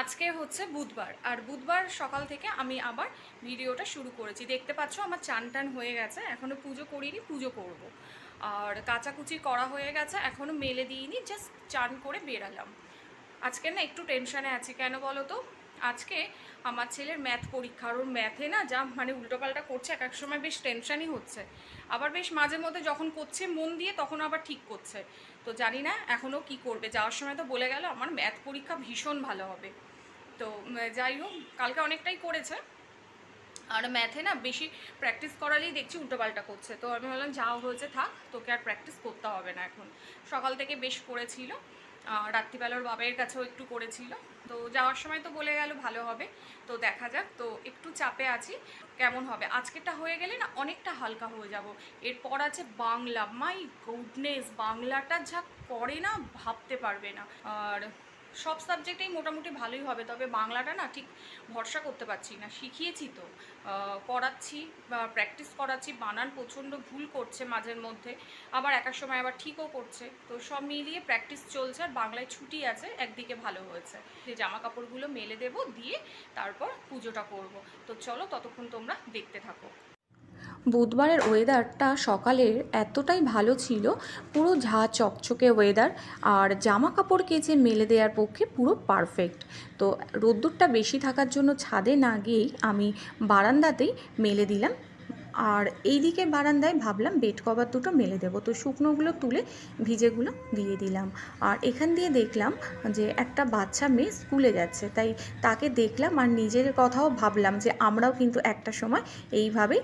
আজকে হচ্ছে বুধবার, আর বুধবার সকাল থেকে আমি আবার ভিডিওটা শুরু করেছি। দেখতে পাচ্ছ আমার চান টান হয়ে গেছে এখনও পুজো করিনি, পুজো করব। আর কাচাকুচি করা হয়ে গেছে এখনও মেলে দিইনি জাস্ট চান করে বেরালাম। আজকে না একটু টেনশানে আছি, কেন বলো তো? আজকে আমার ছেলের ম্যাথ পরীক্ষা ওর ম্যাথে না যা মানে উল্টোপাল্টা করছে, এক এক সময় বেশ টেনশনই হচ্ছে। আবার বেশ মাঝে মধ্যে যখন করছে, মন দিয়ে, তখন আবার ঠিক করছে। তো জানি না এখনও কি করবে। যাওয়ার সময় তো বলে গেল আমার ম্যাথ পরীক্ষা ভীষণ ভালো হবে। তো যাই হোক, কালকে অনেকটাই করেছে। আর ম্যাথে না বেশি প্র্যাকটিস করালেই দেখছি উল্টোপাল্টা করছে। তো আমি বললাম যা হয়েছে থাক, তোকে আর প্র্যাকটিস করতে হবে না এখন। সকাল থেকে বেশ করেছিল। রাত্রিবেলার বাবাইয়ের কাছেও একটু করেছিল। তো যাওয়ার সময় তো বলে গেল ভালো হবে। তো দেখা যাক, তো একটু চাপে আছি, কেমন হবে। আজকেরটা হয়ে গেলে না অনেকটা হালকা হয়ে যাব। এরপর আছে বাংলা। মাই গুডনেস বাংলাটা যা করে না ভাবতে পারবে না। আর সব সাবজেক্টেই মোটামুটি ভালোই হবে, তবে বাংলাটা না ঠিক ভরসা করতে পারছি না। শিখিয়েছি তো করাচ্ছি, বা প্র্যাকটিস করাচ্ছি, বানান প্রচণ্ড ভুল করছে মাঝের মধ্যে, আবার একার সময় আবার ঠিকও করছে। তো সব মিলিয়ে প্র্যাকটিস চলছে আর বাংলায় ছুটি আছে, একদিকে ভালো হয়েছে। যে জামা কাপড়গুলো মেলে দেবো, দিয়ে তারপর পুজোটা করব। তো চলো ততক্ষণ তোমরা দেখতে থাকো। বুধবারের ওয়েদারটা সকালের এতটাই ভালো ছিল, পুরো ঝা চকচকে ওয়েদার আর জামা কাপড় কেচে মেলে দেওয়ার পক্ষে পুরো পারফেক্ট। তো রোদ্দুরটা বেশি থাকার জন্য ছাদে না গিয়েই আমি বারান্দাতেই মেলে দিলাম। আর এইদিকে বারান্দায় ভাবলাম বেড কভার দুটো মেলে দেবো। তো শুকনোগুলো তুলে ভিজেগুলো দিয়ে দিলাম। আর এখান দিয়ে দেখলাম যে একটা বাচ্চা মেয়ে স্কুলে যাচ্ছে। তাই তাকে দেখলাম আর নিজের কথাও ভাবলাম যে আমরাও কিন্তু একটা সময় এইভাবেই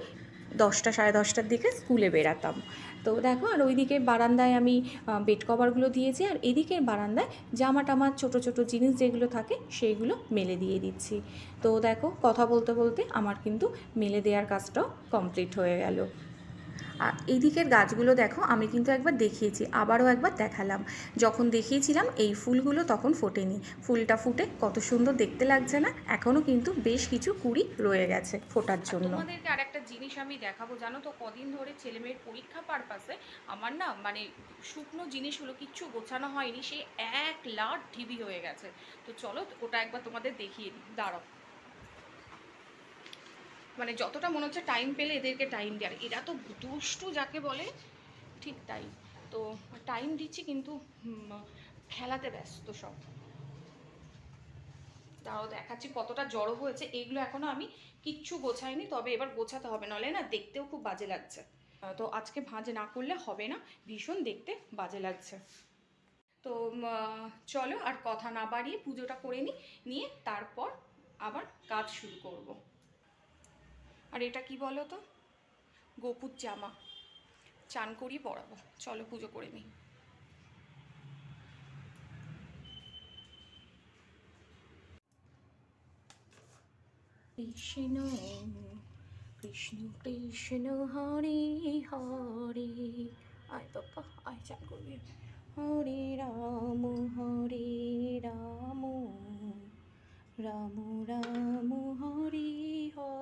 দশটা, সাড়ে দশটার দিকে স্কুলে বেরাতাম তো দেখো, আর ওই দিকের বারান্দায় আমি বেড কভারগুলো দিয়েছি, আর এদিকের বারান্দায় জামা টামার ছোটো ছোটো জিনিস যেগুলো থাকে সেইগুলো মেলে দিয়ে দিচ্ছি। তো দেখো, কথা বলতে বলতে আমার কিন্তু মেলে দেওয়ার কাজটাও কমপ্লিট হয়ে গেল। আর এইদিকের গাছগুলো দেখো আমি কিন্তু একবার দেখিয়েছি আবারও একবার দেখালাম। যখন দেখিয়েছিলাম এই ফুলগুলো তখন ফোটেনি। ফুলটা ফুটে কত সুন্দর দেখতে লাগছে না এখনও কিন্তু বেশ কিছু কুড়ি রয়ে গেছে ফোটার জন্য। তোমাদেরকে আর একটা জিনিস আমি দেখাবো জানো তো? কদিন ধরে ছেলে মেয়ের পরীক্ষা পারপাসে আমার না মানে শুকনো জিনিসগুলো কিচ্ছু গোছানো হয়নি সে এক লাট ঢিবি হয়ে গেছে। তো চলো ওটা একবার তোমাদের দেখিয়ে দিই। দাঁড়াও। মানে যতটা মনে হচ্ছে টাইম পেলে এদেরকে টাইম দেওয়ার এরা তো দুষ্টু যাকে বলে, ঠিক তাই। তো টাইম দিচ্ছি কিন্তু খেলাতে ব্যস্ত সব। তাও দেখাচ্ছি কতটা জড়ো হয়েছে এইগুলো এখনও আমি কিচ্ছু গোছাইনি, তবে এবার গোছাতে হবে নাহলে না দেখতেও খুব বাজে লাগছে। তো আজকে ভাঁজ না করলে হবে না, ভীষণ দেখতে বাজে লাগছে। তো চলো আর কথা না বাড়িয়ে পুজোটা করে নিই নিয়ে তারপর আবার কাজ শুরু করব। আর এটা কি বলো তো? গোপুর জামা। চান করি পরাবো চলো পুজো করে নিই। কৃষ্ণ কৃষ্ণ কৃষ্ণ, হরে হরে। আয় বাবা, আয় চান করবি। হরে রাম হরে রাম। রাম রাম, হরে হরে।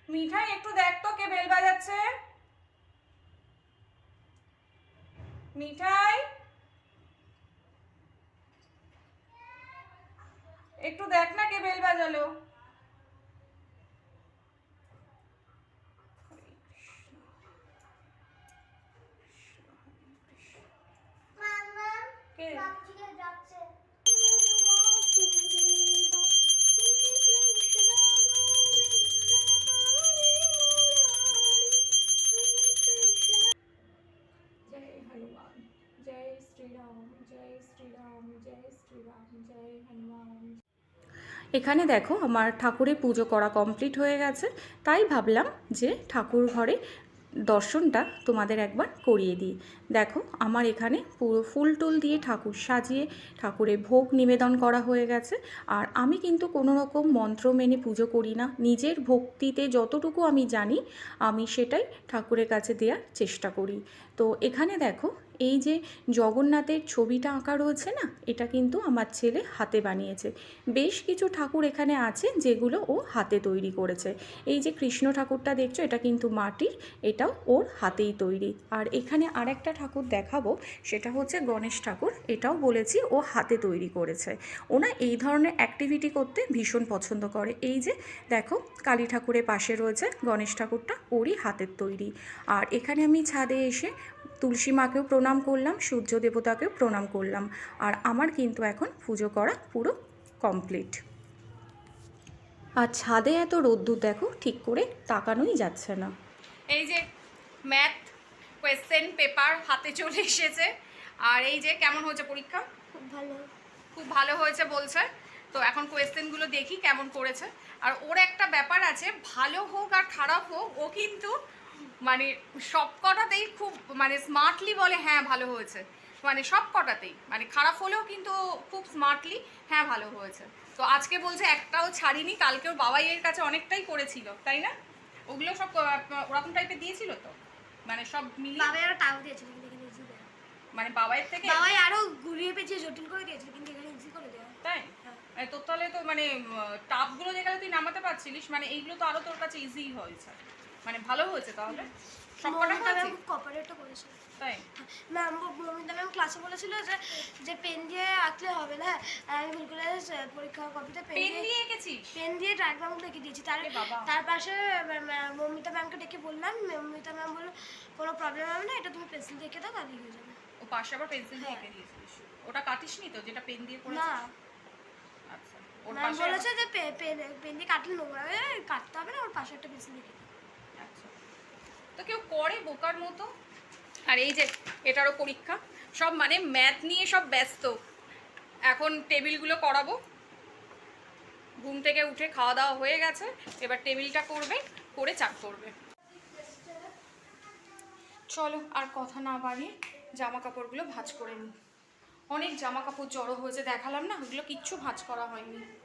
মিঠাই একটু দেখ তো কে বেল বাজাচ্ছে। মিঠাই একটু দেখ না কে বেল বাজালো। এখানে দেখো আমার ঠাকুরের পুজো করা কমপ্লিট হয়ে গেছে। তাই ভাবলাম যে ঠাকুর ঘরে দর্শনটা তোমাদের একবার করিয়ে দিই। দেখো আমার এখানে পুরো ফুল টুল দিয়ে ঠাকুর সাজিয়ে ঠাকুরের ভোগ নিবেদন করা হয়ে গেছে। আর আমি কিন্তু কোনো রকম মন্ত্র মেনে পুজো করি না। নিজের ভক্তিতে যতটুকু আমি জানি, আমি সেটাই ঠাকুরের কাছে দেওয়ার চেষ্টা করি। তো এখানে দেখো এই যে জগন্নাথের ছবিটা আঁকা রয়েছে না, এটা কিন্তু আমার ছেলে হাতে বানিয়েছে। বেশ কিছু ঠাকুর এখানে আছে যেগুলো ও হাতে তৈরি করেছে। এই যে কৃষ্ণ ঠাকুরটা দেখছ, এটা কিন্তু মাটির, এটাও ওর হাতেই তৈরি। আর এখানে আরেকটা ঠাকুর দেখাবো, সেটা হচ্ছে গণেশ ঠাকুর, এটাও বলেছি ও হাতে তৈরি করেছে। ওনা এই ধরনের অ্যাক্টিভিটি করতে ভীষণ পছন্দ করে। এই যে দেখো, কালী ঠাকুরের পাশে রয়েছে গণেশ ঠাকুরটা, ওরই হাতের তৈরি। আর এখানে আমি ছাদে এসে তুলসী মাকেও প্রণাম করলাম সূর্য দেবতাকেও প্রণাম করলাম। আর আমার কিন্তু এখন পুজো করা পুরো কমপ্লিট। আর ছাদে এত রোদ্দুর দেখো ঠিক করে তাকানোই যাচ্ছে না। এই যে ম্যাথ কোয়েশ্চেন পেপার হাতে চলে এসেছে। আর এই যে কেমন হয়েছে পরীক্ষা? খুব ভালো। খুব ভালো হয়েছে বলছে। তো এখন কোয়েশ্চেনগুলো দেখি কেমন করেছে। আর ওর একটা ব্যাপার আছে ভালো হোক আর খারাপ হোক ও কিন্তু মানে সব কটাতেই খুব মানে স্মার্টলি বলে হ্যাঁ ভালো হয়েছে। মানে সব কটাতেই মানে খারাপ হলেও কিন্তু খুব স্মার্টলি হ্যাঁ ভালো হয়েছে। তো আজকে বলছে একটাও ছাড়িনি কালকেও বাবাই এর কাছে অনেকটাই করেছিল। তাই না? ওগুলো সব ওরকম টাইপের দিয়েছিল তো? মানে সব মিলিয়ে? বাবাই আরও টাও দিয়েছিল কিন্তু এখানে ইজি দেয়। মানে বাবাইয়ের থেকে? বাবাই আরও ঘুরিয়ে পেঁচিয়ে জটিল করে দিয়েছিল কিন্তু এখানে ইজি করে দেওয়া তাই? মানে তোর তাহলে তো মানে টাপগুলো যেখানে তুই নামাতে পারছিলিস মানে এইগুলো তো আরও তোর কাছে ইজি হয়েছে। মানে ভালো হয়েছে তাহলে? মমিতা ম্যাম তাই? ম্যাম মমিতা ম্যাম ক্লাসে বলেছিল যে যে পেন দিয়ে আঁকলে হবে না। আমি ভুল করে পরীক্ষা কপিতে পেন পেন দিয়ে দিয়ে পেন দিয়ে ডায়াগ্রাম লিখে দিয়েছি। তার তার পাশে মমিতা ম্যামকে ডেকে বললাম মমিতা ম্যাম বলল কোনো প্রবলেম হবে না এটা তুমি পেন্সিল দিয়ে এঁকে দাও হয়ে যাবে। ও পাশে আবার পেন্সিল দিয়ে এঁকে দিয়েছিস ওটা কাটিসনি তো যেটা পেন দিয়ে না। আচ্ছা ওর পাশে বলেছে যে পেন পেন দিয়ে কাটলে নোংরা হয়ে কাটতে হবে না ওর পাশে একটা পেন্সিল। আচ্ছা তো কেউ করে বোকার মতো? আর এই যে, এটারও পরীক্ষা। সব মানে ম্যাথ নিয়ে সব ব্যস্ত। এখন টেবিলগুলো করাবো। ঘুম থেকে উঠে খাওয়া দাওয়া হয়ে গেছে। এবার টেবিলটা করবে, করে চাক করবে। চলো, আর কথা না বাড়িয়ে জামা কাপড়গুলো ভাঁজ করে নিই। অনেক জামা কাপড় জড়ো হয়েছে, দেখালাম না? ওগুলো কিচ্ছু ভাঁজ করা হয়নি।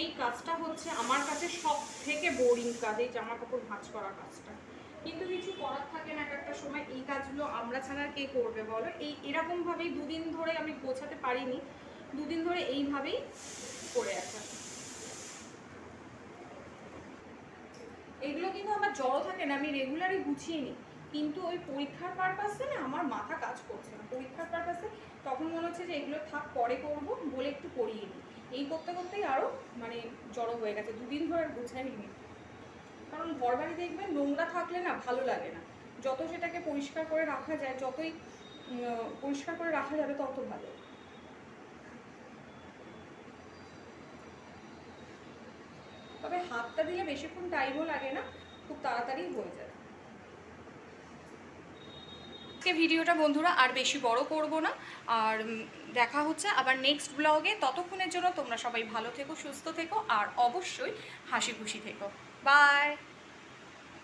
এই কাজটা হচ্ছে আমার কাছে সব থেকে বোরিং কাজ, এই জামা কাপড় ভাঁজ করা কাজটা। কিন্তু কিছু করার থাকে না, এক একটা সময় এই কাজগুলো আমরা ছাড়া কে করবে বলো? এই এরকমভাবেই দুদিন ধরে আমি গোছাতে পারিনি, দুদিন ধরে এইভাবেই করে আছে। এগুলো কিন্তু আমার জড়ো থাকে না, আমি রেগুলারই গুছিয়ে নিই। কিন্তু ওই পরীক্ষার পারপাসে না আমার মাথা কাজ করছে না। পরীক্ষার পারপাসে তখন মনে হচ্ছে যে এগুলো থাক, পরে করব, বলে একটু করিয়ে নিই। এই করতে করতেই আরও মানে জড়ো হয়ে গেছে, দুদিন ধরে আর গুছাইনি। কারণ ঘর বাড়ি দেখবেন নোংরা থাকলে না ভালো লাগে না। যত সেটাকে পরিষ্কার করে রাখা যায়, যতই পরিষ্কার করে রাখা যাবে তত ভালো। তবে হাতটা দিলে বেশিক্ষণ টাইমও লাগে না, খুব তাড়াতাড়ি হয়ে যায়। আজকে ভিডিওটা বন্ধুরা আর বেশি বড় করব না। আর দেখা হচ্ছে আবার নেক্সট ব্লগে ততক্ষণের জন্য তোমরা সবাই ভালো থেকো, সুস্থ থেকো, আর অবশ্যই হাসি খুশি থেকো। বাই